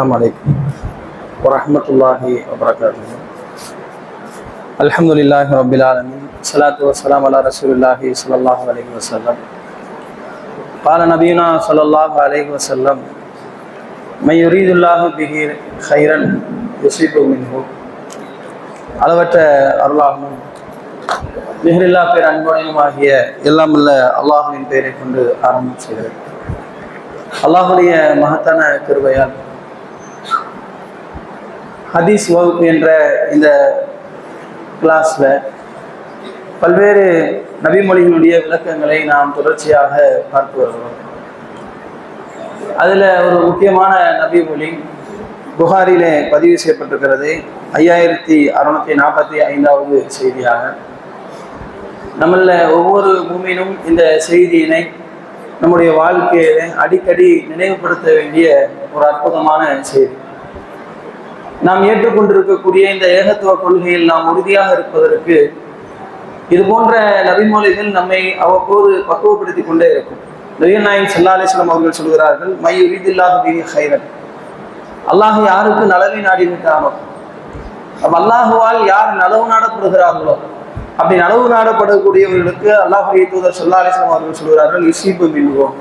السلام عليكم ورحمة الله وبركاته الحمد لله رب العالمين الصلاة والسلام على رسول الله صلى الله عليه وسلم قال نبينا صلى الله عليه وسلم من يريد الله به خيرا يصيب منه அளவற்ற அருளாகவும் மிகரில்லா பேர் அன்புடையமாகிய எல்லாம் உள்ள அல்லாஹுவின் பெயரை கொண்டு ஆரம்பம் செய்கிறேன் அல்லாஹுடைய மகத்தான கிருபையால் ஹதீஸ் வகுப்பு என்ற இந்த கிளாஸில் பல்வேறு நபிமொழிகளுடைய விளக்கங்களை நாம் தொடர்ச்சியாக பார்த்து வருகிறோம். அதில் ஒரு முக்கியமான நபிமொழி புகாரிலே பதிவு செய்யப்பட்டிருக்கிறது. ஐயாயிரத்தி அறுநூத்தி நாற்பத்தி ஐந்தாவது செய்தியாக. நம்மள ஒவ்வொரு பூமியிலும் இந்த செய்தியினை நம்முடைய வாழ்க்கையில அடிக்கடி நினைவுபடுத்த வேண்டிய ஒரு அற்புதமான செய்தி. நாம் ஏற்றுக்கொண்டிருக்கக்கூடிய இந்த ஏகத்துவ கொள்கையில் நாம் உறுதியாக இருப்பதற்கு இது போன்ற நபிமொழிகள் நம்மை அவ்வப்போது பக்குவப்படுத்தி கொண்டே இருக்கும். நபிகள் நாயகம் அவர்கள் சொல்கிறார்கள் மை உரிதில்லாத ஹைரன் அல்லாஹ் யாருக்கு நலவை நாடி விட்டானோ? அப்ப அல்லாஹுவால் யார் நலவு நாடப்படுகிறார்களோ? அப்படி நலவு நாடப்படக்கூடியவர்களுக்கு அல்லாஹ் தூதர் சொல்லா அவர்கள் சொல்கிறார்கள் இசீப்பு மின்வோம்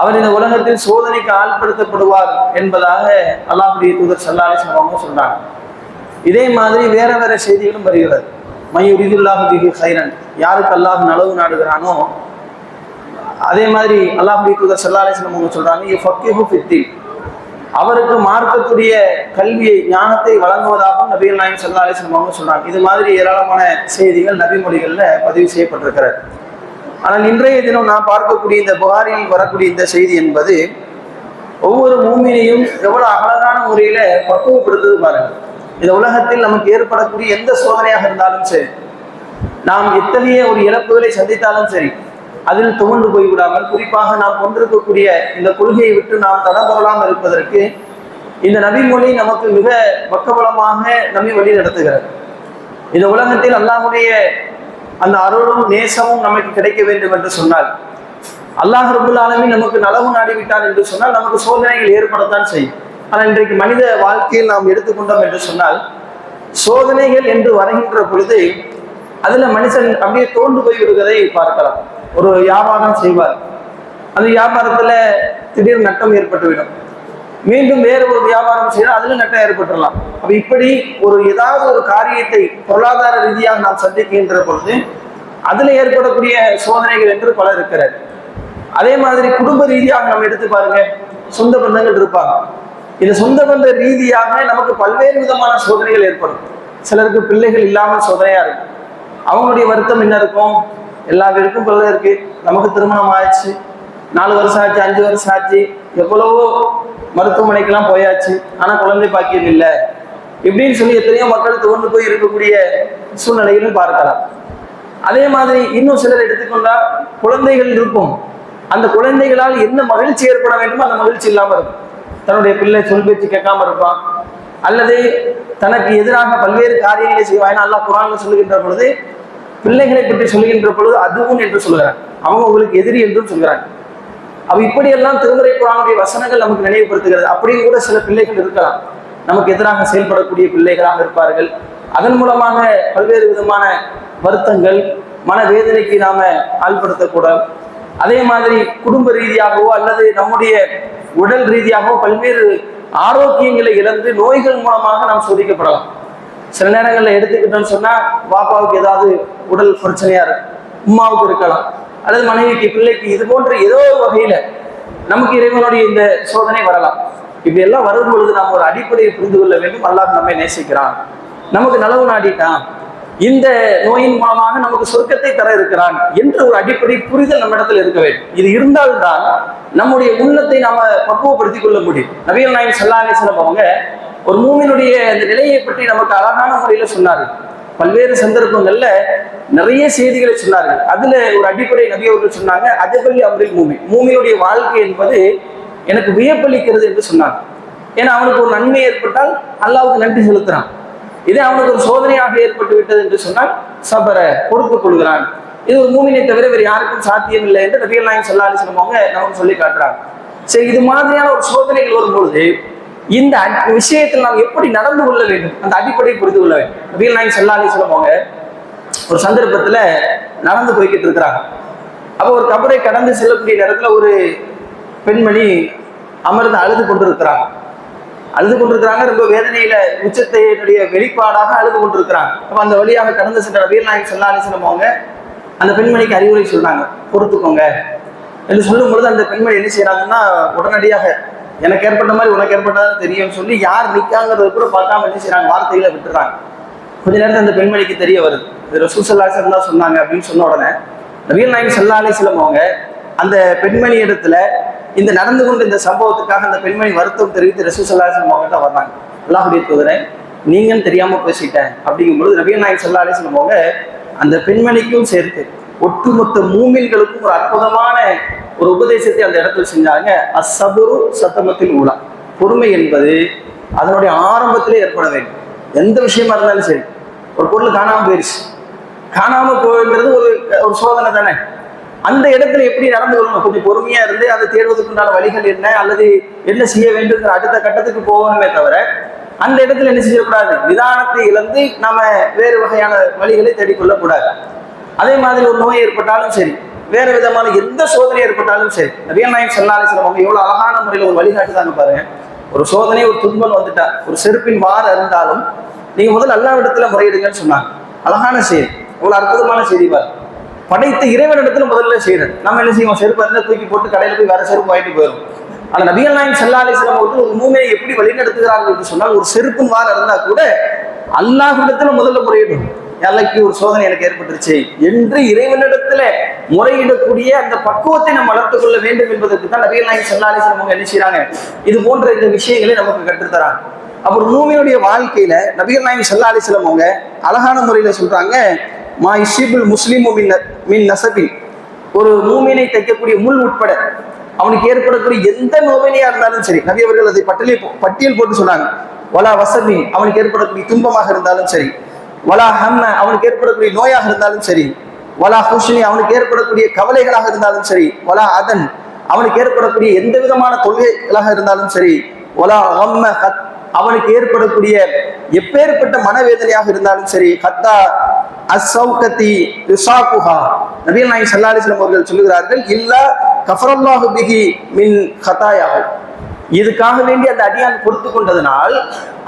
அவர் இந்த உலகத்தில் சோதனைக்கு ஆள்படுத்தப்படுவார் என்பதாக அல்லாஹுடைய தூதர் சல்லாலே அலிஸ்லாம் அவங்க சொல்றாங்க. இதே மாதிரி வேற வேற செய்திகளும் வருகிறது. மையுரிதுல்லாஹு பிஹி ஹைரன் யாருக்கு அல்லாஹ் நலவு நாடுகிறானோ அதே மாதிரி அல்லாஹுடைய தூதர் சல்லாலே அலிஸ்லாம் அவங்க சொல்றாங்க அவருக்கு மார்க்கத்துடைய கல்வியை ஞானத்தை வழங்குவதாகவும் நபிகள் நாயம் சல்லா அலிஸ்லாம் அவங்க சொல்றாங்க. இது மாதிரி ஏராளமான செய்திகள் நபிமொழிகளில் பதிவு செய்யப்பட்டிருக்கிறது. ஆனால் இன்றைய தினம் நான் பார்க்கக்கூடிய இந்த புகாரில் வரக்கூடிய இந்த செய்தி என்பது ஒவ்வொரு மூமினையும் எவ்வளவு அழகான முறையில பக்குவப்படுத்துது பாருங்க இந்த உலகத்தில் நமக்கு ஏற்படக்கூடிய எந்த சோதனையாக இருந்தாலும் சரி நாம் எத்தகைய ஒரு இழப்புகளை சந்தித்தாலும் சரி அதில் துவண்டு போய்விடாமல் குறிப்பாக நாம் கொண்டிருக்கக்கூடிய இந்த கொள்கையை விட்டு நாம் தடம்பரலாமல் இருப்பதற்கு இந்த நபிமொழி நமக்கு மிக பக்கபலமாக நம்மை வழி நடத்துகிறது. இந்த உலகத்தில் அல்லாஹுடைய அந்த அருளும் நேசமும் நமக்கு கிடைக்க வேண்டும் என்று சொன்னால் அல்லாஹ் ரபுல் ஆலமி நமக்கு நலவு நாடிவிட்டார் என்று சொன்னால் நமக்கு சோதனைகள் ஏற்படத்தான் செய்யும். ஆனால் இன்றைக்கு மனித வாழ்க்கையில் நாம் எடுத்துக்கொண்டோம் என்று சொன்னால் சோதனைகள் என்று வருகின்ற பொழுது அதுல மனுஷன் அப்படியே தோண்டு போய் விடுவதை பார்க்கலாம். ஒரு வியாபாரம் செய்வார். அந்த வியாபாரத்துல திடீர் நட்டம் ஏற்பட்டுவிடும். மீண்டும் வேறு ஒரு வியாபாரம் செய்தால் அதுல நட்டம் ஏற்பட்டுடலாம் அப்ப இப்படி ஒரு ஏதாவது ஒரு காரியத்தை பொருளாதார ரீதியாக நாம் சந்திக்கின்ற பொழுது அதுல ஏற்படக்கூடிய சோதனைகள் என்று பலர் இருக்கிறார் அதே மாதிரி குடும்ப ரீதியாக நம்ம எடுத்து பாருங்க சொந்த பந்தங்கள் இருப்பாங்க. இந்த சொந்த பந்த ரீதியாக நமக்கு பல்வேறு விதமான சோதனைகள் ஏற்படும். சிலருக்கு பிள்ளைகள் இல்லாமல் சோதனையா இருக்கும். அவங்களுடைய வருத்தம் என்ன இருக்கும்? எல்லா பேருக்கும் பிள்ளை இருக்கு. நமக்கு திருமணம் ஆயிடுச்சு. நாலு வருஷம் ஆச்சு அஞ்சு வருஷம் ஆச்சு. எவ்வளவோ மருத்துவமனைக்கெல்லாம் போயாச்சு. ஆனா குழந்தை பாக்கியம் இல்லை. இப்படின்னு சொல்லி எத்தனையோ மக்கள் தோன்று போய் இருக்கக்கூடிய சூழ்நிலைகளும் பார்க்கலாம். அதே மாதிரி இன்னும் சிலர் எடுத்துக்கொண்டா குழந்தைகள் இருக்கும். அந்த குழந்தைகளால் என்ன மகிழ்ச்சி ஏற்பட வேண்டுமோ அந்த மகிழ்ச்சி இல்லாமல் இருக்கும். தன்னுடைய பிள்ளை சொல் பேச்சு கேட்காம இருப்பான். அல்லது தனக்கு எதிராக பல்வேறு காரியங்களை செய்வான் நல்லா குரான் சொல்லுகின்ற பொழுது பிள்ளைகளை பற்றி சொல்லுகின்ற பொழுது அதுவும் என்று சொல்கிறான் அவங்க உங்களுக்கு எதிரி என்றும் சொல்கிறாங்க அப்ப இப்படியெல்லாம் திருமுறை குரானுடைய வசனங்கள் நமக்கு நினைவுபடுத்துகிறது. அப்படின்னு கூட சில பிள்ளைகள் இருக்கலாம். நமக்கு எதிராக செயல்படக்கூடிய பிள்ளைகளாக இருப்பார்கள். அதன் மூலமாக பல்வேறு விதமான வருத்தங்கள் மனவேதனைக்கு நாம ஆள்படுத்தக்கூடாது அதே மாதிரி குடும்ப ரீதியாகவோ அல்லது நம்முடைய உடல் ரீதியாகவோ பல்வேறு ஆரோக்கியங்களை இழந்து நோய்கள் மூலமாக நாம் சோதிக்கப்படலாம். சில நேரங்களில் எடுத்துக்கிட்டோம்னு சொன்னா பாப்பாவுக்கு ஏதாவது உடல் பிரச்சனையா இருக்கு உமாவுக்கு இருக்கலாம். அல்லது மனைவிக்கு பிள்ளைக்கு இது போன்ற ஏதோ ஒரு வகையில நமக்கு இறைவனுடைய இந்த சோதனை வரலாம். இப்படி எல்லாம் வரும் பொழுது நாம் ஒரு அடிப்படையை புரிந்து கொள்ள வேண்டும். அல்லாஹ் நம்மை நேசிக்கிறான். நமக்கு நலவு நாடிட்டான். இந்த நோயின் மூலமாக நமக்கு சொர்க்கத்தை தர இருக்கிறான் என்ற ஒரு அடிப்படை புரிதல் நம்ம இடத்துல இருக்க வேண்டும். இது இருந்தால்தான் நம்முடைய உள்ளத்தை நாம பக்குவப்படுத்திக் கொள்ள முடியும். நவீன நாயன் சல்லாஹ் அவங்க ஒரு மூமினுடைய அந்த நிலையை பற்றி நமக்கு அழகான முறையில சொன்னார்கள். பல்வேறு சந்தர்ப்பங்கள்ல நிறைய செய்திகளை சொன்னார்கள். அதுல ஒரு அடிப்படை நபி அவர்கள் சொன்னாங்க அஜபலி அமரில் மூமி. மூமியுடைய வாழ்க்கை என்பது எனக்கு வியப்பளிக்கிறது என்று சொன்னாங்க. ஏன்னா அவனுக்கு ஒரு நன்மை ஏற்பட்டால் அல்லாவுக்கு நன்றி செலுத்துறான். இதே அவனுக்கு ஒரு சோதனையாக ஏற்பட்டு விட்டது என்று சொன்னால் சபர பொறுத்துக் கொள்கிறான். இது ஒரு மூமினை தவிர வேறு யாருக்கும் சாத்தியம் இல்லை என்று நபிகள் நாயகம் சொல்லாலி சொல்லுவாங்க நமக்கு சொல்லி காட்டுறாங்க. சரி இது மாதிரியான ஒரு சோதனைகள் வரும்பொழுது இந்த அடி- விஷயத்தில் நாம் எப்படி நடந்து கொள்ள வேண்டும்? அந்த அடிப்படையை புரிந்து கொள்ள வேண்டும். நபிகள் நாயகம் செல்லாலே சொல்லுவாங்க ஒரு சந்தர்ப்பத்துல நடந்து போய்கிட்டு இருக்கிறாங்க. அப்போ ஒரு கபரை கடந்து செல்லக்கூடிய நேரத்துல ஒரு பெண்மணி அமர்ந்து அழுது கொண்டிருக்கிறாங்க. அழுது கொண்டிருக்கிறாங்க ரொம்ப வேதனையில உச்சத்தையினுடைய வெளிப்பாடாக அழுது கொண்டிருக்கிறாங்க. அப்ப அந்த வழியாக கடந்து சென்ற நபிகள் நாயகம் சொல்லுவாங்க அந்த பெண்மணிக்கு அறிவுரை சொல்றாங்க பொறுத்துக்கோங்க. என்று சொல்லும் பொழுது அந்த பெண்மணி என்ன செய்யறாங்கன்னா உடனடியாக எனக்கு ஏற்பட்ட மாதிரி உனக்கு ஏற்பட்டதா தெரியும்னு சொல்லி யார் நிற்காங்கிறத கூட பார்க்காம என்ன செய்யறாங்க வார்த்தைகளை விட்டுறாங்க. கொஞ்ச நேரத்தில் அந்த பெண்மணிக்கு தெரிய வருது. இது ரசூல் சல்லாசன் தான் சொன்னாங்க அப்படின்னு சொன்ன உடனே நபிகள் நாயகம் சல்லா அலிஸ்லம் அவங்க அந்த பெண்மணி இடத்துல இந்த நடந்து கொண்ட இந்த சம்பவத்துக்காக அந்த பெண்மணி வருத்தம் தெரிவித்து ரசூல் சல்லாஹம் அவங்ககிட்ட வர்றாங்க. அல்லாஹுடைய தூதரை நீங்கன்னு தெரியாம பேசிட்டேன். அப்படிங்கும் பொழுது நபிகள் நாயகம் சல்லா அலிஸ்லம் அவங்க அந்த பெண்மணிக்கும் சேர்த்து ஒட்டுமொத்த மூமின்களுக்கும் ஒரு அற்புதமான ஒரு உபதேசத்தை அந்த இடத்துல செஞ்சாங்க. அசபுரு சத்தமத்தில் ஊழா பொறுமை என்பது அதனுடைய ஆரம்பத்திலே ஏற்பட வேண்டும். எந்த விஷயமா இருந்தாலும் சரி. ஒரு பொருள் காணாமல் போயிருச்சு. காணாமல் போகிறது ஒரு ஒரு சோதனை தானே. அந்த இடத்துல எப்படி நடந்து கொள்ளணும்? கொஞ்சம் பொறுமையா இருந்து அதை தேடுவதற்குண்டான வழிகள் என்ன? அல்லது என்ன செய்ய வேண்டுங்கிற அடுத்த கட்டத்துக்கு போகணுமே தவிர அந்த இடத்துல என்ன செய்யக்கூடாது? நிதானத்தை இழந்து நாம வேறு வகையான வழிகளை தேடிக்கொள்ளக்கூடாது. அதே மாதிரி ஒரு நோய் ஏற்பட்டாலும் சரி வேறு விதமான எந்த சோதனை ஏற்பட்டாலும் சரி நபியல் நாயகம் சல்லாலை அவங்க எவ்வளோ அழகான முறையில் ஒரு வழிகாட்டுதாங்க பாருங்க. ஒரு சோதனை ஒரு துன்பம் வந்துட்டா ஒரு செருப்பின் வார இருந்தாலும் நீங்கள் முதல்ல எல்லா இடத்துல முறையிடுங்கன்னு சொன்னாங்க. அழகான செய்தி இவ்வளோ அற்புதமான செய்தி பாரு. படைத்த இறைவனிடத்துல முதல்ல செய்யறது. நம்ம என்ன செய்வோம்? செருப்பு இருந்தால் தூக்கி போட்டு கடையில் போய் வேற செருப்பு வாங்கிட்டு போயிடும். அந்த நபிகள் நாயன் சல்லா அலிஸ்லாம் அவர்கள் ஒரு மூமையை எப்படி வழிநடத்துகிறார்கள் என்று சொன்னால் ஒரு செருப்பின் வார இருந்தால் கூட அல்லாஹ் இடத்துல முதல்ல முறையிடும் எல்லைக்கு ஒரு சோதனை எனக்கு ஏற்பட்டுருச்சு. என்று இறைவனிடத்துல முறையிடக்கூடிய அந்த பக்குவத்தை நம்ம வளர்த்து கொள்ள வேண்டும் என்பதற்கு தான் நபிகள் நாயகம் சல்லா அவங்க என்ன செய்யறாங்க இது போன்ற இந்த விஷயங்களை நமக்கு கற்றுத்தராங்க அப்புறம் மூமியுடைய வாழ்க்கையில நபிகள் நாயகம் சல்லா அலிஸ்லாம் அவங்க அழகான முறையில சொல்றாங்க மா இஷிபுல் முஸ்லீமு மின் ந- மின் நசபி. ஒரு மூமினை தைக்கக்கூடிய முள் உட்பட அவனுக்கு ஏற்படக்கூடிய எந்த நோவினையா இருந்தாலும் சரி நபி அவர்கள் அதை பட்டியல் பட்டியல் போட்டு சொன்னாங்க. வலா வசதி அவனுக்கு ஏற்படக்கூடிய துன்பமாக இருந்தாலும் சரி வலா ஹம்ம அவனுக்கு ஏற்படக்கூடிய நோயாக இருந்தாலும் சரி. வலா ஹூஷினி அவனுக்கு ஏற்படக்கூடிய கவலைகளாக இருந்தாலும் சரி. வலா அதன் அவனுக்கு ஏற்படக்கூடிய எந்த விதமான தொல்கைகளாக இருந்தாலும் சரி. வலா ஹம்ம ஹத் அவனுக்கு ஏற்படக்கூடிய எப்பேற்பட்ட மனவேதனையாக இருந்தாலும் சரி. ஹத்தா அசௌகத்தி ரிசாகுஹா நபிகள் நாயி ஸல்லல்லாஹு அவர்கள் சொல்லுகிறார்கள் இல்லா கஃபரல்லாஹு பிகி மின் ஹதாயாஹு இதுக்காக வேண்டி அந்த அடியான் பொறுத்து கொண்டதனால்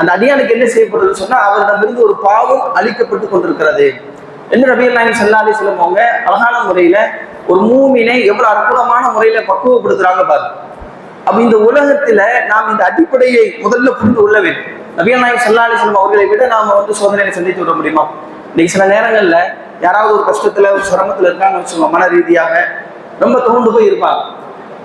அந்த அடியானுக்கு என்ன செய்யப்படுறது சொன்னா அவரிடமிருந்து ஒரு பாவம் அளிக்கப்பட்டு கொண்டிருக்கிறது. என்று ரபியல் நாயகம் ஸல்லல்லாஹு சொல்லுவாங்க அழகான முறையில ஒரு மூமினை எவ்வளவு அற்புதமான முறையில பக்குவப்படுத்துறாங்க பாருங்க அப்ப இந்த உலகத்துல நாம் இந்த அடிப்படையை முதல்ல புரிந்து கொள்ள வேண்டும். நபியல் நாயகம் ஸல்லல்லாஹு அலைஹி அவர்களை விட நாம வந்து சோதனையை சந்தித்து விட முடியுமா? இன்னைக்கு சில நேரங்கள்ல யாராவது ஒரு கஷ்டத்துல ஒரு சிரமத்துல இருக்காங்கன்னு சொல்லுவோம் மன ரீதியாக ரொம்ப தோண்டு போய் இருப்பாங்க.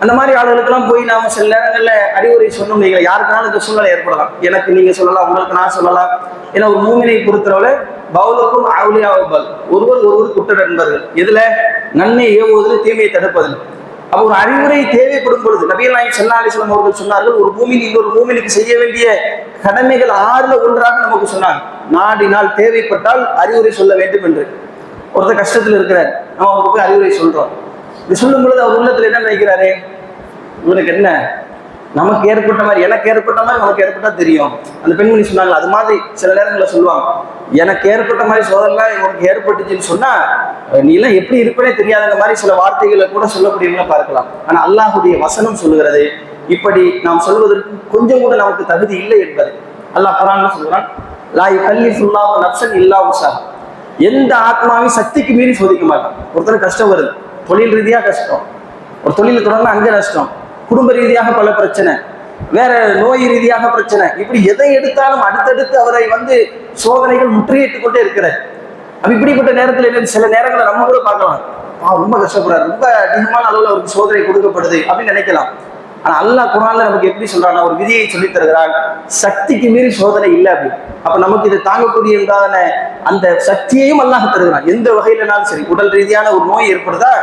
அந்த மாதிரி ஆளுகளுக்கெல்லாம் போய் நாம சில நேரங்களில் அறிவுரை சொன்னோம் நீங்கள் யாருக்குனாலும் இந்த சூழ்நிலை ஏற்படலாம். எனக்கு நீங்க சொல்லலாம் உங்களுக்கு நான் சொல்லலாம். ஏன்னா ஒரு மூமினை பொறுத்தளவுல பவுலுக்கும் ஆவுலியாவுபல் ஒருவர் ஒருவர் குற்ற நண்பர்கள் இதுல நன்மை ஏவுவதில் தீமையை தடுப்பதில். அப்போ ஒரு அறிவுரை தேவைப்படும் பொழுது நபியல் நாயக் ஸல்லல்லாஹு அலைஹி அவர்கள் சொன்னார்கள் ஒரு பூமியில் இன்னொரு பூமிக்கு செய்ய வேண்டிய கடமைகள் ஆறுல ஒன்றாக நமக்கு சொன்னாங்க. நாடினால் தேவைப்பட்டால் அறிவுரை சொல்ல வேண்டும் என்று. ஒருத்தர் கஷ்டத்தில் இருக்கிறார். நம்ம அவருக்கு போய் அறிவுரை சொல்றோம். இது சொல்லும் பொழுது அவர் உள்ளத்துல என்ன நினைக்கிறாரு? இவனுக்கு என்ன? நமக்கு ஏற்பட்ட மாதிரி எனக்கு ஏற்பட்ட மாதிரி நமக்கு ஏற்பட்டா தெரியும். அந்த பெண்மணி சொன்னாங்க அது மாதிரி சில நேரங்களில் சொல்லுவாங்க எனக்கு ஏற்பட்ட மாதிரி சோதனை உனக்கு ஏற்பட்டுச்சுன்னு சொன்னா நீ எல்லாம் எப்படி இருப்பனே தெரியாத மாதிரி சில வார்த்தைகளை கூட சொல்லக்கூடியவங்கள பார்க்கலாம். ஆனா அல்லாஹுடைய வசனம் சொல்லுகிறது இப்படி நாம் சொல்வதற்கு கொஞ்சம் கூட நமக்கு தகுதி இல்லை என்பது. அல்லாஹ் குரான் சொல்கிறான் லாய் கல்லி ஃபுல்லாக நப்சன் இல்லா உஷா எந்த ஆத்மாவையும் சக்திக்கு மீறி சோதிக்க மாட்டான். ஒருத்தர் கஷ்டம் வருது தொழில் ரீதியாக கஷ்டம். ஒரு தொழில் தொடர்ந்து அங்கே நஷ்டம். குடும்ப ரீதியாக பல பிரச்சனை வேற நோய் ரீதியாக பிரச்சனை. இப்படி எதை எடுத்தாலும் அடுத்தடுத்து அவரை வந்து சோதனைகள் முற்றுகையிட்டுக் கொண்டே இருக்கிறார் அப்ப இப்படிப்பட்ட நேரத்தில் என்ன சில நேரங்களில் நம்ம கூட பார்க்கலாம். ஆ ரொம்ப கஷ்டப்படுறாரு. ரொம்ப அதிகமான அளவில் அவருக்கு சோதனை கொடுக்கப்படுது அப்படின்னு நினைக்கலாம். ஆனா அல்லாஹ் குரான்ல நமக்கு எப்படி சொல்றான் ஒரு விதியை சொல்லித் தருகிறான். சக்திக்கு மீறி சோதனை இல்லை அப்படி. அப்ப நமக்கு இது தாங்கக்கூடிய என்றான அந்த சக்தியையும் அல்லாஹ் தருகிறான். எந்த வகையிலனாலும் சரி உடல் ரீதியான ஒரு நோய் ஏற்படுதா?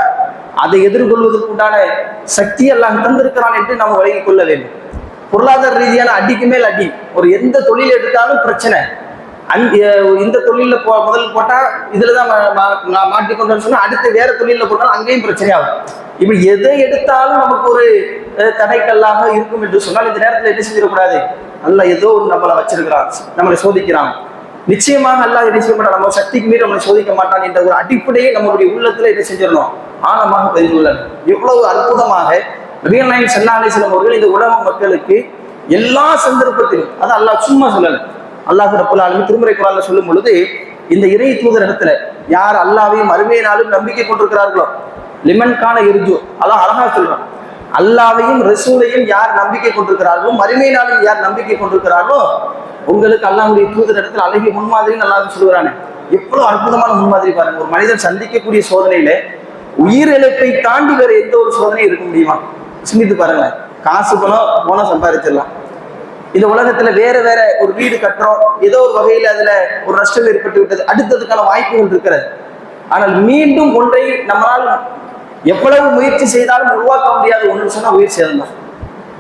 அதை எதிர்கொள்வதற்கு உண்டான சக்தி எல்லாம் தந்திருக்கிறான் என்று நாம் வழங்கிக் கொள்ள வேண்டும். பொருளாதார ரீதியான அடிக்கு மேல் அடி. ஒரு எந்த தொழில் எடுத்தாலும் பிரச்சனை. இந்த தொழில போ முதல் போட்டா இதுல தான் மா- சொன்னா அடுத்து வேற தொழில போட்டாலும் அங்கேயும் பிரச்சனையாகும் இப்படி எதை எடுத்தாலும் நமக்கு ஒரு தடைக்கல்லாக இருக்கும் என்று சொன்னால் இந்த நேரத்தில் என்ன செஞ்சிடக்கூடாது நல்லா ஏதோ ஒரு நம்மளை வச்சிருக்கிறான் நம்மளை சோதிக்கிறான். நிச்சயமாக அல்லாஹ் என்ன செய்ய மாட்டான் நம்ம சக்திக்கு மீறி நம்மளை சோதிக்க மாட்டான் என்ற ஒரு அடிப்படையை நம்மளுடைய உள்ளத்துல என்ன செஞ்சிடணும்? ஆழமாக பதிந்து கொள்ளணும் எவ்வளவு அற்புதமாக நபிகள் நாயகம் ஸல்லல்லாஹு அலைஹி அவர்கள் இந்த உலக மக்களுக்கு எல்லா சந்தர்ப்பத்திலும் அது அல்லாஹ் சும்மா சொல்லல. அல்லாஹ் ரப்பல் திருமுறை குரால சொல்லும் பொழுது இந்த இறை தூதர் இடத்துல யார் அல்லாவையும் அருமையினாலும் நம்பிக்கை கொண்டிருக்கிறார்களோ? லிமன் கான இருஜு அதான் அழகா சொல்றான். அல்லாவையும் ரசூலையும் யார் நம்பிக்கை கொண்டிருக்கிறார்களோ மறுமை நாளில் யார் நம்பிக்கை கொண்டிருக்கிறார்களோ உங்களுக்கு அல்லாவுடைய தூதர் இடத்துல அழகிய முன்மாதிரி அல்லாஹ் சொல்லுகிறானே. எவ்வளவு அற்புதமான முன்மாதிரி பாருங்க. ஒரு மனிதன் சந்திக்கக்கூடிய சோதனையில உயிரிழப்பை தாண்டி வேற எந்த ஒரு சோதனையும் இருக்க முடியுமா? சிந்தித்து பாருங்க காசு பணம் போனா சம்பாதிச்சிடலாம் இந்த உலகத்துல வேற வேற ஒரு வீடு கட்டுறோம். ஏதோ ஒரு வகையில அதுல ஒரு நஷ்டம் ஏற்பட்டு விட்டது அடுத்ததுக்கான வாய்ப்புகள் இருக்கிறது. ஆனால் மீண்டும் ஒன்றை நம்மளால் எவ்வளவு முயற்சி செய்தாலும் உருவாக்க முடியாத ஒன்று சொன்னா உயிர் சேதம் தான்.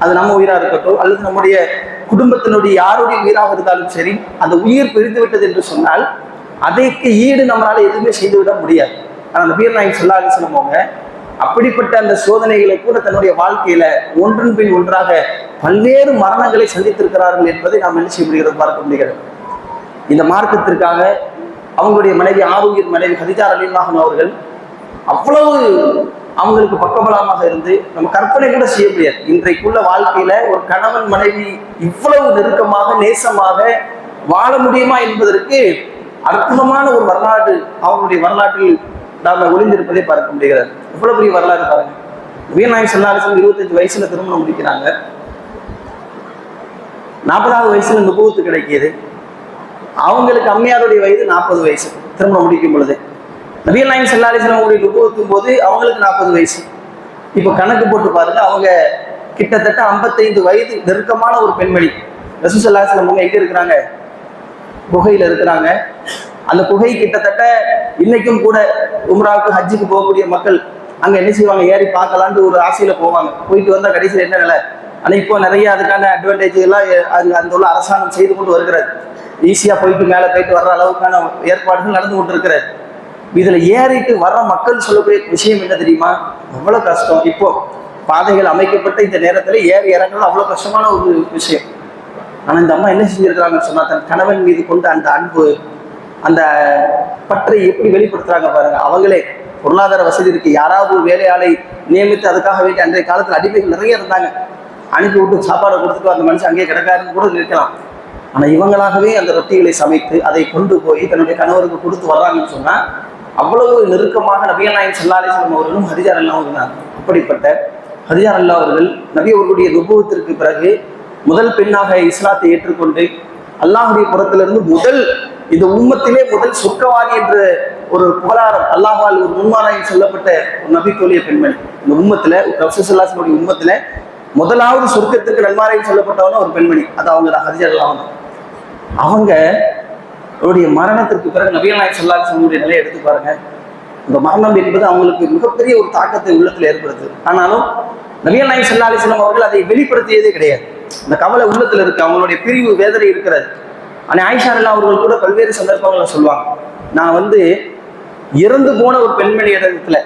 அது நம்ம உயிராக இருக்கட்டும் அல்லது நம்முடைய குடும்பத்தினுடைய யாருடைய உயிராக இருந்தாலும் சரி அந்த உயிர் பிரிந்து விட்டது என்று சொன்னால் அதற்கு ஈடு நம்மளால எதுவுமே செய்து விட முடியாது. ஆனால் அந்த நாயக் சொல்லா அலிஸ்லம் அவங்க அப்படிப்பட்ட அந்த சோதனைகளை கூட தன்னுடைய வாழ்க்கையில ஒன்றன் பின் ஒன்றாக பல்வேறு மரணங்களை சந்தித்திருக்கிறார்கள் என்பதை நாம் என்ன செய்ய முடிகிறது பார்க்க முடிகிறது. இந்த மார்க்கத்திற்காக அவங்களுடைய மனைவி ஆரோக்கிய மனைவி ஹதிஜா அலிமாகன் அவர்கள் அவ்வளவு அவங்களுக்கு பக்கபலமாக இருந்து நம்ம கற்பனை கூட செய்ய முடியாது. இன்றைக்குள்ள வாழ்க்கையில ஒரு கணவன் மனைவி இவ்வளவு நெருக்கமாக நேசமாக வாழ முடியுமா என்பதற்கு அற்புதமான ஒரு வரலாறு அவங்களுடைய வரலாற்றில் நாம ஒளிந்திருப்பதை பார்க்க முடிகிறது. இவ்வளவு பெரிய வரலாறு பாருங்க. வீரநாயகம் செல்லாலிசம் இருபத்தஞ்சு வயசுல திருமணம் முடிக்கிறாங்க. நாற்பதாவது வயசுல நுபுவத்து கிடைக்கிது. அவங்களுக்கு அம்மையாருடைய வயது நாற்பது வயசு திருமணம் முடிக்கும் பொழுது. நபிகள் நாயகம் செல்லாலிசனம் அவங்களுடைய நுபுவத்தும் போது அவங்களுக்கு நாற்பது வயசு. இப்போ கணக்கு போட்டு பாருங்க அவங்க கிட்டத்தட்ட ஐம்பத்தைந்து வயது நெருக்கமான ஒரு பெண்மணி. ரசூ சல்லாஹலம் அவங்க எங்கே இருக்கிறாங்க? குகையில் இருக்கிறாங்க. அந்த குகை கிட்டத்தட்ட இன்னைக்கும் கூட உம்ராவுக்கு ஹஜ்ஜுக்கு போகக்கூடிய மக்கள் அங்கே என்ன செய்வாங்க? ஏறி பார்க்கலான்ட்டு ஒரு ஆசையில் போவாங்க. போயிட்டு வந்தால் கடைசியில் என்ன நிலை? ஆனால் இப்போ நிறைய அதுக்கான அட்வான்டேஜ் எல்லாம் அது அந்த உள்ள அரசாங்கம் செய்து கொண்டு வருகிறது. ஈஸியாக போயிட்டு மேலே போயிட்டு வர்ற அளவுக்கான ஏற்பாடுகள் நடந்து கொண்டு இருக்கிறது. இதுல ஏறிட்டு வர்ற மக்கள் சொல்லக்கூடிய விஷயம் என்ன தெரியுமா? அவ்வளவு கஷ்டம். இப்போ பாதைகள் அமைக்கப்பட்ட இந்த நேரத்துல ஏறி இறங்குறது அவ்வளவு கஷ்டமான ஒரு விஷயம். ஆனா இந்த அம்மா என்ன செஞ்சிருக்கிறாங்கன்னு சொன்னா தன் கணவன் மீது கொண்ட அந்த அன்பு அந்த பற்றை எப்படி வெளிப்படுத்துறாங்க பாருங்க. அவங்களே பொருளாதார வசதி இருக்கு யாராவது ஒரு வேலையாளை நியமித்து அதுக்காக வேண்டிய அன்றைய காலத்துல அடிமைகள் நிறைய இருந்தாங்க. அனுப்பி விட்டு சாப்பாடை கொடுத்துட்டு அந்த மனுஷன் அங்கேயே கிடக்காருன்னு கூட இருக்கலாம் ஆனா இவங்களாகவே அந்த ரொட்டிகளை சமைத்து அதை கொண்டு போய் தன்னுடைய கணவருக்கு கொடுத்து வர்றாங்கன்னு சொன்னா அவ்வளவு நெருக்கமாக நபிய நாயன் சல்லா அவர்களும் ஹரிஜார் அல்லா இருந்தாங்க அப்படிப்பட்ட ஹரிஜார் அல்லா அவர்கள் நபி அவர்களுடைய நுபவத்திற்கு பிறகு முதல் பெண்ணாக இஸ்லாத்தை ஏற்றுக்கொண்டு அல்லாஹுடைய புறத்திலிருந்து முதல் இந்த உண்மத்திலே முதல் சொர்க்கவாதி என்ற ஒரு புகழாரம் அல்லாஹால் ஒரு முன்மாராயம் சொல்லப்பட்ட ஒரு நபி பெண்மணி. இந்த உம்மத்துல ரசூசல்லாசனுடைய உம்மத்துல முதலாவது சொர்க்கத்துக்கு நன்மாராயம் சொல்லப்பட்டவங்க ஒரு பெண்மணி. அது அவங்க ஹரிஜர் அல்லாஹ் அவங்க அவருடைய மரணத்திற்கு பிறகு நபிகள் நாயக் சொல்லாத நிலையை எடுத்து பாருங்க. இந்த மரணம் என்பது அவங்களுக்கு மிகப்பெரிய ஒரு தாக்கத்தை உள்ளத்தில் ஏற்படுது ஆனாலும் நபிகள் நாயக் சல்லா அலிஸ்லாம் அவர்கள் அதை வெளிப்படுத்தியதே கிடையாது. இந்த கவலை உள்ளத்தில் இருக்கு அவங்களுடைய பிரிவு வேதனை இருக்கிறது. ஆனால் ஆயிஷா அல்லா அவர்கள் கூட பல்வேறு சந்தர்ப்பங்களை சொல்லுவாங்க. நான் வந்து இறந்து போன ஒரு பெண்மணி இடத்துல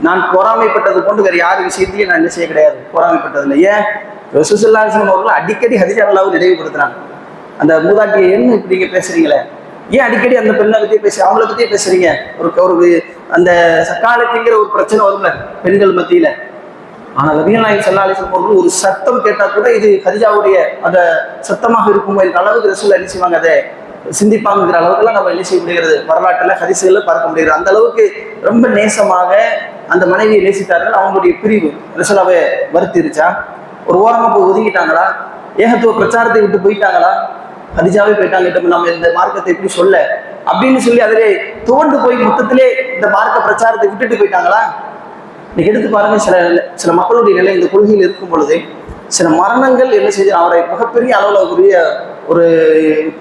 நான் பொறாமைப்பட்டது போன்று வேறு யார் விஷயத்தையும் நான் என்ன செய்ய கிடையாது. பொறாமைப்பட்டதில்லை ஏன்? ரசூசல்லாஸ்லம் அவர்கள் அடிக்கடி ஹதிஜா அல்லாவும் நினைவுபடுத்துறாங்க. அந்த மூதாட்டியை என்ன இப்படி நீங்கள் பேசுறீங்களே? ஏன் அடிக்கடி அந்த பெண்ணை பற்றியே பேசி அவங்கள பற்றியே பேசுறீங்க? ஒரு ஒரு அந்த சக்காலத்திங்கிற ஒரு பிரச்சனை வரும்ல பெண்கள் மத்தியில. ஆனால் நபிகள் நாயகம் சல்லா அலிஸ்லாம் அவர்கள் ஒரு சத்தம் கேட்டால் கூட இது ஹதிஜாவுடைய அந்த சத்தமாக இருக்குமோ என்ற அளவுக்கு ரசூல் என்ன செய்வாங்க? அதை சிந்திப்பாங்கிற அளவுக்குலாம் நம்ம என்ன செய்ய முடிகிறது? வரலாற்றுல ஹரிசுகளை பார்க்க முடிகிறது. அந்த அளவுக்கு ரொம்ப நேசமாக அந்த மனைவியை நேசித்தார்கள். அவங்களுடைய பிரிவு ரசூலாவை வருத்திருச்சா? ஒரு ஓரமாக போய் ஒதுங்கிட்டாங்களா? ஏகத்துவ பிரச்சாரத்தை விட்டு போயிட்டாங்களா? ஹதிஜாவே போயிட்டாங்க நம்ம இந்த மார்க்கத்தை எப்படி சொல்ல. அப்படின்னு சொல்லி அதிலே துவண்டு போய் மொத்தத்திலே இந்த மார்க்க பிரச்சாரத்தை விட்டுட்டு போயிட்டாங்களா? இன்னைக்கு எடுத்து பாருங்க சில சில மக்களுடைய நிலை இந்த கொள்கையில் இருக்கும் பொழுது சில மரணங்கள் என்ன செய்து அவரை மிகப்பெரிய அளவில் கூடிய ஒரு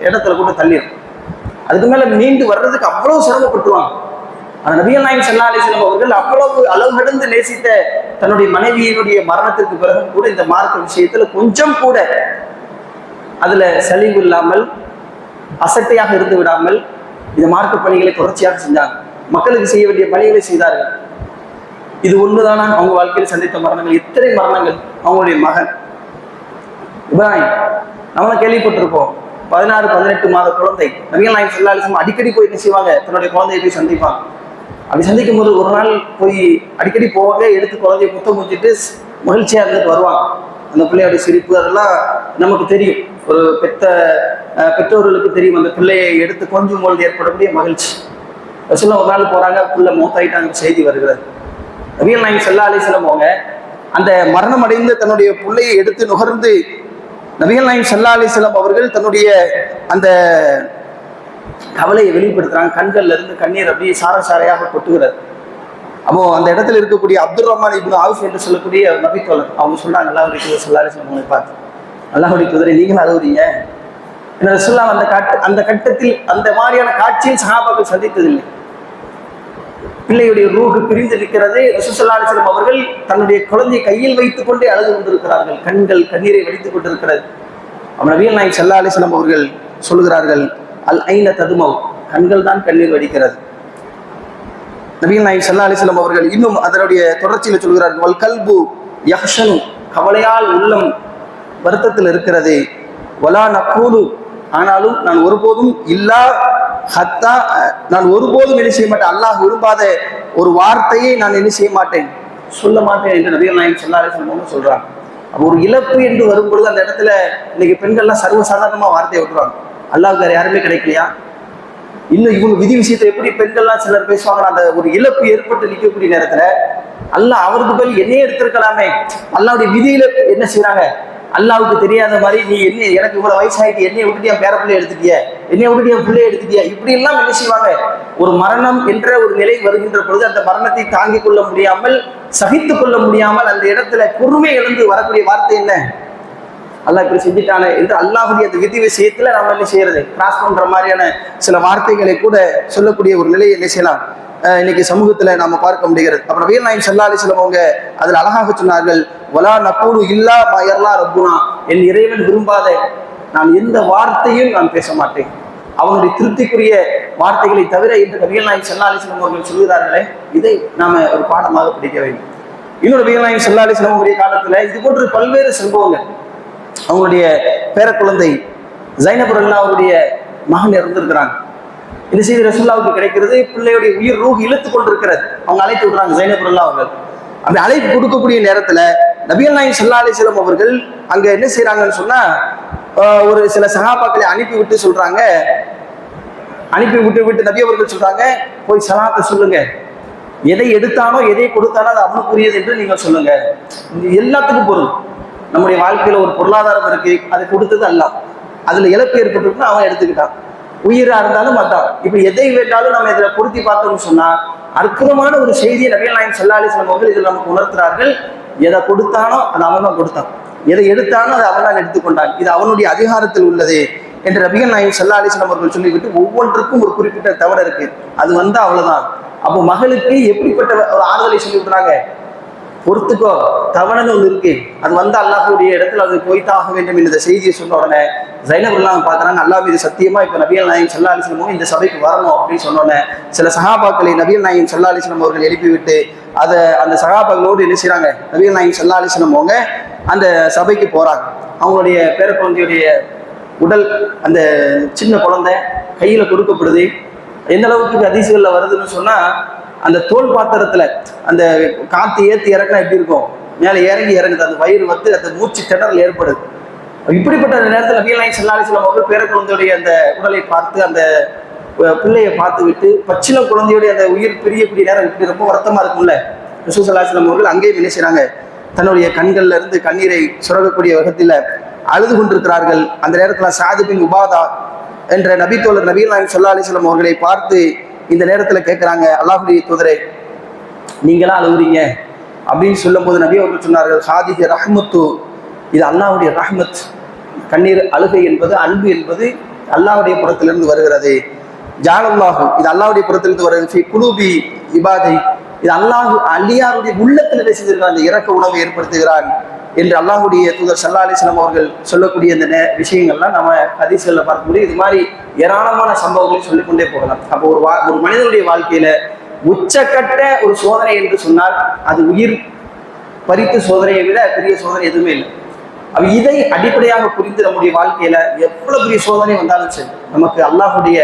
இடத்துல கூட தள்ளிடும். அதுக்கு மேல மீண்டு வர்றதுக்கு அவ்வளவு சிரமப்பட்டுருவாங்க. ஆனால் நபியல் நாயகம் சல்லா அலிஸ்லாம் அவர்கள் அவ்வளவு அளவு கடந்து நேசித்த தன்னுடைய மனைவியினுடைய மரணத்திற்கு பிறகு கூட இந்த மார்க்க விஷயத்துல கொஞ்சம் கூட அதுல சலிவு இல்லாமல் அசட்டையாக இருந்து விடாமல் இந்த மார்க்க பணிகளை தொடர்ச்சியாக செஞ்சாங்க. மக்களுக்கு செய்ய வேண்டிய பணிகளை செய்தார்கள். இது ஒண்ணுதானா? அவங்க வாழ்க்கையில் சந்தித்த மரணங்கள். எத்தனை மரணங்கள் அவங்களுடைய மகன். இப்ராஹிம் நம்மளும் கேள்விப்பட்டிருப்போம். பதினாறு பதினெட்டு மாத குழந்தை. நவீன நாயகம் செல்லாலிசம் அடிக்கடி போய் என்ன செய்வாங்க? தன்னுடைய குழந்தையை போய் சந்திப்பாங்க. அப்படி சந்திக்கும் போது ஒரு நாள் போய் அடிக்கடி போவாங்க எடுத்து குழந்தைய முத்தம் முடிச்சிட்டு மகிழ்ச்சியா இருந்துட்டு வருவாங்க. அந்த பிள்ளையோட சிரிப்பு அதெல்லாம் நமக்கு தெரியும். ஒரு பெத்த பெற்றோர்களுக்கு தெரியும். அந்த பிள்ளையை எடுத்து கொஞ்சம் பொழுது ஏற்படக்கூடிய மகிழ்ச்சி. ரசூல்லா ஒரு நாள் போறாங்க பிள்ளை மூத்தாயிட்டாங்க செய்தி வருகிறது நபிகள் நாயகம் செல்லா அலிசலம் அவங்க அந்த மரணம் அடைந்து தன்னுடைய பிள்ளையை எடுத்து நுகர்ந்து நபிகள் நாயகம் செல்லா அலிசலம் அவர்கள் தன்னுடைய அந்த கவலையை வெளிப்படுத்துறாங்க. கண்கள்ல இருந்து கண்ணீர் அப்படியே சார சாரையாக கொட்டுகிறது. அப்போ அந்த இடத்துல இருக்கக்கூடிய அப்துல் ரஹ்மான் இப்னு ஆஃப் என்று சொல்லக்கூடிய நபித்தோழர். அவங்க சொன்னாங்க அல்லாஹுடைய தூதர் சொல்லாரு சொன்னவங்களை வஸல்லம் அவங்களை பார்த்து. அல்லாஹுடைய குதிரை நீங்களும் அழுவுறீங்க? என்ன ரசூல்லா அந்த காட்டு அந்த கட்டத்தில் அந்த மாதிரியான காட்சியும் சகாபாக்கள் சந்தித்ததில்லை. பிள்ளையுடைய ரூகு பிரிந்து இருக்கிறது அவர்கள் தன்னுடைய குழந்தையை கையில் வைத்துக் கொண்டே அழுது கொண்டிருக்கிறார்கள். கண்கள் கண்ணீரை வடித்துக் கொண்டிருக்கிறது. அவன் நபியல் நாயக் சல்லா அலிஸ்லாம் அவர்கள் சொல்லுகிறார்கள் அல் ஐன ததுமவ். கண்கள் தான் கண்ணீர் வடிக்கிறது. நபியல் நாயக் சல்லா அலிஸ்லாம் அவர்கள் இன்னும் அதனுடைய தொடர்ச்சியில் சொல்கிறார்கள் வல் கல்பு யஹ்ஷனு கவலையால் உள்ளம் வருத்தத்தில் இருக்கிறது. வலா நக்கூலு ஆனாலும் நான் ஒருபோதும் இல்லா ஹத்தா நான் ஒருபோதும் என்ன செய்ய மாட்டேன் அல்லாஹ் விரும்பாத ஒரு வார்த்தையை நான் என்ன செய்ய மாட்டேன் சொல்ல மாட்டேன் என்று நபிகள் நாயகம் சொல்லாலே சொல்லணும்னு சொல்றாங்க. அப்போ ஒரு இழப்பு என்று வரும்பொழுது அந்த இடத்துல இன்னைக்கு பெண்கள்லாம் சர்வசாதாரணமாக வார்த்தையை விட்டுறாங்க அல்லாஹ் வேறு யாருமே கிடைக்கலையா? இன்னும் இவங்க விதி விஷயத்தை எப்படி பெண்கள்லாம் சிலர் பேசுவாங்க அந்த ஒரு இழப்பு ஏற்பட்டு நிற்கக்கூடிய நேரத்துல அல்லாஹ் அவருக்கு பதில் என்னையே எடுத்திருக்கலாமே. அல்லாவுடைய விதியில என்ன செய்யறாங்க அல்லாவுக்கு தெரியாத மாதிரி நீ என்ன எனக்கு இவ்வளவு வயசாயிட்டு என்னைய விட்டுட்டு என் பேர பிள்ளை எடுத்துட்டிய என்னைய விட்டுட்டு என் பிள்ளை எடுத்துட்டிய இப்படி எல்லாம் என்ன செய்வாங்க? ஒரு மரணம் என்ற ஒரு நிலை வருகின்ற பொழுது அந்த மரணத்தை தாங்கிக் கொள்ள முடியாமல் சகித்துக் கொள்ள முடியாமல் அந்த இடத்துல பொறுமை எழுந்து வரக்கூடிய வார்த்தை என்ன? அல்லாஹ் இப்படி செஞ்சுட்டானே என்று அல்லாஹுடைய அந்த விதி விஷயத்துல நம்ம என்ன செய்யறது? கிராஸ் பண்ற மாதிரியான சில வார்த்தைகளை கூட சொல்லக்கூடிய ஒரு நிலையை என்ன செய்யலாம்? இன்னைக்கு சமூகத்துல நாம பார்க்க முடிகிறது. அப்புறம் வீர் நாயம் சல்லா அலிஸ்லம் அவங்க அதுல அழகாக சொன்னார்கள் வலா நப்பூரு இல்லா மயர்லா ரப்புனா. என் இறைவன் விரும்பாத நான் எந்த வார்த்தையும் நான் பேச மாட்டேன். அவனுடைய திருப்திக்குரிய வார்த்தைகளை தவிர இன்று நபிகள் நாயகம் சல்லா அலிஸ்லம் அவர்கள் சொல்கிறார்களே இதை நாம ஒரு பாடமாக படிக்க வேண்டும். இன்னொரு நபிகள் நாயகம் சல்லா அலிஸ்லம் அவருடைய காலத்துல இது போன்று பல்வேறு சம்பவங்கள் அவங்களுடைய பேரக்குழந்தை ஜைனபுர் அல்லா அவருடைய மகன் இறந்திருக்கிறாங்க. இந்த செய்தி ரசுல்லாவுக்கு கிடைக்கிறது. பிள்ளையுடைய உயிர் ரூஹ் இழுத்து கொண்டிருக்கிறது. அவங்க அழைத்து விடுறாங்க ஜைனபுர் அல்லா அவர்கள். அப்படி அழைப்பு கொடுக்கக்கூடிய நேரத்துல நபியல் நாயகம் சல்லா அலிஸ்லம் அவர்கள் அங்க என்ன செய்யறாங்கன்னு சொன்னா ஒரு சில சகாபாக்களை அனுப்பி விட்டு சொல்றாங்க. அனுப்பி விட்டு விட்டு நபி அவர்கள் சொல்றாங்க போய் சலாத்தை சொல்லுங்க. எதை எடுத்தானோ எதை கொடுத்தானோ அது அவனுக்குரியது என்று நீங்கள் சொல்லுங்க. எல்லாத்துக்கும் பொருள். நம்முடைய வாழ்க்கையில ஒரு பொருளாதாரம் இருக்கு அதை கொடுத்தது அல்ல அதுல இழப்பு ஏற்பட்டிருக்குன்னா அவன் எடுத்துக்கிட்டான். உயிரா இருந்தாலும் அதான். இப்படி எதை வேண்டாலும் நம்ம இதுல பொருத்தி பார்த்தோம்னு சொன்னா அற்புதமான ஒரு செய்தியை நபிகள் நாயன் சல்லா அலிஸ்லாம் அவர்கள் இதில் நமக்கு உணர்த்துறார்கள். எதை கொடுத்தானோ அது அவன் தான் கொடுத்தான். எதை எடுத்தானோ அதை அவன் தான் எடுத்துக்கொண்டான். இது அவனுடைய அதிகாரத்தில் உள்ளது என்று ரபிகன் நாயன் சல்லா அலிஸ்லாம் அவர்கள் சொல்லிவிட்டு ஒவ்வொன்றுக்கும் ஒரு குறிப்பிட்ட தவறு இருக்கு. அது வந்து அவ்வளவுதான். அப்போ மகளுக்கு எப்படிப்பட்ட ஒரு ஆறுதலை சொல்லி விடுறாங்க பொறுத்துக்கோ. தவணன்னு ஒன்று இருக்கு. அது வந்து அல்லாஹுடைய இடத்துல அது போய்த்தாக வேண்டும் என்ற செய்தியை சொன்ன உடனே ஜைனபுல்லாம் பார்க்குறாங்க. அல்லாஹ் மீது சத்தியமா இப்போ நபியல் நாயகம் சல்லா அலிஸ்லமும் இந்த சபைக்கு வரணும் அப்படின்னு சொன்னோன்னே சில சகாபாக்களை நபியல் நாயகம் சல்லா அலிஸ்லம் அவர்கள் எழுப்பிவிட்டு அதை அந்த சகாபாக்களோடு என்ன செய்கிறாங்க நபியல் நாயகம் சல்லா அலிஸ்லம் அவங்க அந்த சபைக்கு போகிறாங்க அவங்களுடைய பேர குழந்தையுடைய உடல் அந்த சின்ன குழந்தை கையில் கொடுக்கப்படுது. எந்த அளவுக்கு அதிசயங்கள்ல வருதுன்னு சொன்னால் அந்த தோல் பாத்திரத்துல அந்த காத்து ஏத்தி இறக்கினா எப்படி இருக்கும்? மேலே இறங்கி இறங்குது. அந்த வயிறு வந்து அந்த மூச்சு திணறல் ஏற்படுது. இப்படிப்பட்ட நேரத்தில் நபிகள் நாயகம் ஸல்லல்லாஹு அவர்கள் பேர குழந்தையுடைய அந்த உடலை பார்த்து அந்த பிள்ளையை பார்த்து விட்டு பச்சில குழந்தையுடைய அந்த உயிர் பிரியக்கூடிய நேரம் இப்படி ரொம்ப வருத்தமா இருக்கும்ல? ரசூல் ஸல்லல்லாஹு அவர்கள் அங்கேயும் என்ன தன்னுடைய கண்கள்ல இருந்து கண்ணீரை சுரகக்கூடிய வகத்தில் அழுது கொண்டிருக்கிறார்கள். அந்த நேரத்தில் சாதிபின் உபாதா என்ற நபித்தோழர் தோழர் நாயகம் ஸல்லல்லாஹு அலைஹி அவர்களை பார்த்து இந்த நேரத்தில் கேட்குறாங்க அல்லாஹுடைய தூதரே நீங்களா அழுகுறீங்க அப்படின்னு சொல்லும்போது நபி அவர்கள் சொன்னார்கள் ஹாதிக ரஹ்மத்து. இது அல்லாஹுடைய ரஹ்மத். கண்ணீர் அழுகை என்பது அன்பு என்பது அல்லாஹுடைய புறத்திலிருந்து வருகிறது. ஜாலல்லாகும் இது அல்லாவுடைய புறத்திலிருந்து வருகிறது. குலூபி இபாதை. இது அல்லாஹு அலியாருடைய உள்ளத்தில் என்ன செய்திருக்கிறான் அந்த இறக்க உணவை ஏற்படுத்துகிறான். என்று அல்லாஹுடைய தூதர் சல்லா அலிஸ்லாம் அவர்கள் சொல்லக்கூடிய இந்த விஷயங்கள்லாம் நம்ம ஹதீஸ்களில் பார்க்க முடியும் இது மாதிரி ஏராளமான சம்பவங்களை சொல்லிக்கொண்டே போகலாம். அப்போ ஒரு வா ஒரு மனிதனுடைய வாழ்க்கையில உச்சக்கட்ட ஒரு சோதனை என்று சொன்னால் அது உயிர் பறித்து சோதனையை விட பெரிய சோதனை எதுவுமே இல்லை. அப்ப இதை அடிப்படையாக புரிந்து நம்முடைய வாழ்க்கையில எவ்வளவு பெரிய சோதனை வந்தாலும் சரி நமக்கு அல்லாஹுடைய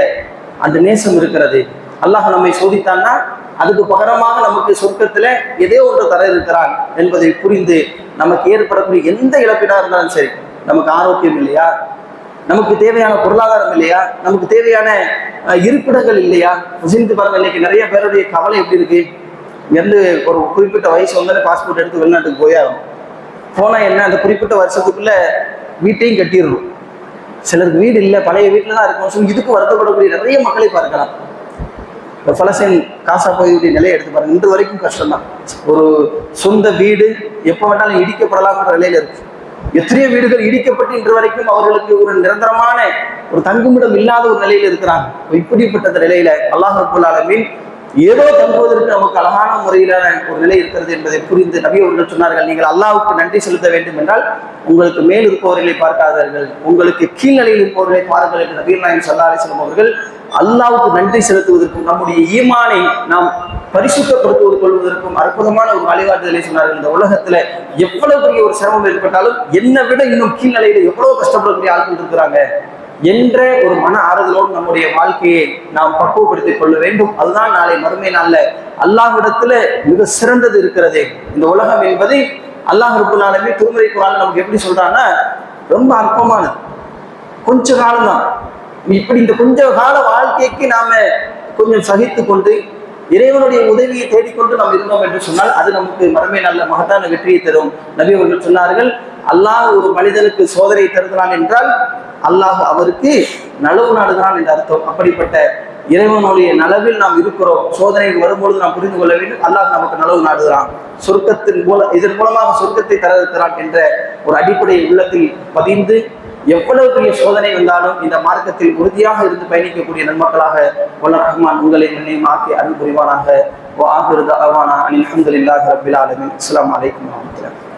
அந்த நேசம் இருக்கிறது. அல்லாஹ் நம்மை சோதித்தான்னா அதுக்கு பகரமாக நமக்கு சொர்க்கத்துல எதே ஒன்று தர இருக்கிறான் என்பதை புரிந்து நமக்கு ஏற்படக்கூடிய எந்த இழப்பீடாக இருந்தாலும் சரி நமக்கு ஆரோக்கியம் இல்லையா? நமக்கு தேவையான பொருளாதாரம் இல்லையா? நமக்கு தேவையான இருப்பிடங்கள் இல்லையா? சிந்தித்து பாருங்க இன்னைக்கு நிறைய பேருடைய கவலை எப்படி இருக்கு? இங்கேருந்து ஒரு குறிப்பிட்ட வயசு வந்தாலே பாஸ்போர்ட் எடுத்து வெளிநாட்டுக்கு போய் ஆகும் போனால் என்ன அந்த குறிப்பிட்ட வருஷத்துக்குள்ள வீட்டையும் கட்டிடுறோம் சிலருக்கு வீடு இல்லை பழைய வீட்டில் தான் இருக்கும் ஸோ இதுக்கு வருத்தப்படக்கூடிய நிறைய மக்களை பார்க்கலாம். இப்போ பலசேன் காசா பகுதியுடைய நிலையை எடுத்து பாருங்க. இன்று வரைக்கும் கஷ்டம்தான். ஒரு சொந்த வீடு எப்போ வேணாலும் இடிக்கப்படலாம்ன்ற நிலையில இருக்கு. எத்தனையோ வீடுகள் இடிக்கப்பட்டு இன்று வரைக்கும் அவர்களுக்கு ஒரு நிரந்தரமான ஒரு தங்குமிடம் இல்லாத ஒரு நிலையில இருக்கிறாங்க. இப்படிப்பட்ட நிலையில அல்லாஹ் ரபுல் ஏதோ தங்குவதற்கு நமக்கு அழகான முறையிலான ஒரு நிலை இருக்கிறது என்பதை புரிந்து நபி அவர்கள் சொன்னார்கள். நீங்கள் அல்லாவுக்கு நன்றி செலுத்த வேண்டும் என்றால் உங்களுக்கு மேல் இருப்பவர்களை பார்க்காதார்கள். உங்களுக்கு கீழ்நிலையில் இருப்பவர்களை பாருங்கள் என்று நபீர் நாயன் சல்லா அலிஸ்லாம் அவர்கள் அல்லாவுக்கு நன்றி செலுத்துவதற்கும் நம்முடைய ஈமானை நாம் பரிசுத்தப்படுத்துவது கொள்வதற்கும் அற்புதமான ஒரு வழிகாட்டுதலை சொன்னார்கள். இந்த உலகத்துல எவ்வளவு பெரிய ஒரு சிரமம் ஏற்பட்டாலும் என்னை விட இன்னும் கீழ்நிலையில எவ்வளவு கஷ்டப்படக்கூடிய ஆட்கள் இருக்கிறாங்க என்ற ஒரு மன ஆறுதலோடு நம்முடைய வாழ்க்கையை நாம் பக்குவப்படுத்திக் கொள்ள வேண்டும். அதுதான் நாளை மறுமை நாள்ல அல்லாஹிடத்துல மிக சிறந்தது இருக்கிறது. இந்த உலகம் என்பதை அல்லாஹ் ரபுல் ஆலமீன் திருமறை குரான் நமக்கு எப்படி சொல்றாங்கன்னா ரொம்ப அற்பமானது. கொஞ்ச காலம் தான் இப்படி இந்த கொஞ்ச கால வாழ்க்கைக்கு நாம கொஞ்சம் சகித்து கொண்டு இறைவனுடைய உதவியை தேடிக்கொண்டு நாம் இருந்தோம் என்று சொன்னால் அது நமக்கு மறுமை நல்ல மகத்தான வெற்றியை தரும். நபி அவர்கள் சொன்னார்கள் அல்லாஹ் ஒரு மனிதனுக்கு சோதனை தருகிறான் என்றால் அல்லாஹ் அவருக்கு நலவு நாடுகிறான் என்று அர்த்தம். அப்படிப்பட்ட இறைவனுடைய நலவில் நாம் இருக்கிறோம். சோதனை வரும்பொழுது நாம் புரிந்து கொள்ள வேண்டும் அல்லாஹ் நமக்கு நலவு நாடுகிறான். சொர்க்கத்தின் மூலம் இதன் மூலமாக சொர்க்கத்தை தர இருக்கிறான் என்ற ஒரு அடிப்படை உள்ளத்தில் பதிந்து எவ்வளவு பெரிய சோதனை வந்தாலும் இந்த மார்க்கத்தில் உறுதியாக இருந்து பயணிக்கக்கூடிய நன்மக்களாக வல்ல ரஹ்மான் உங்களை நினைவு ஆக்கி அருள் புரிவானாக. ஆகிருத அவானா அனில் அஹமதுல்லாஹ் ரபில் ஆலமின். அஸ்ஸலாமு அலைக்கும்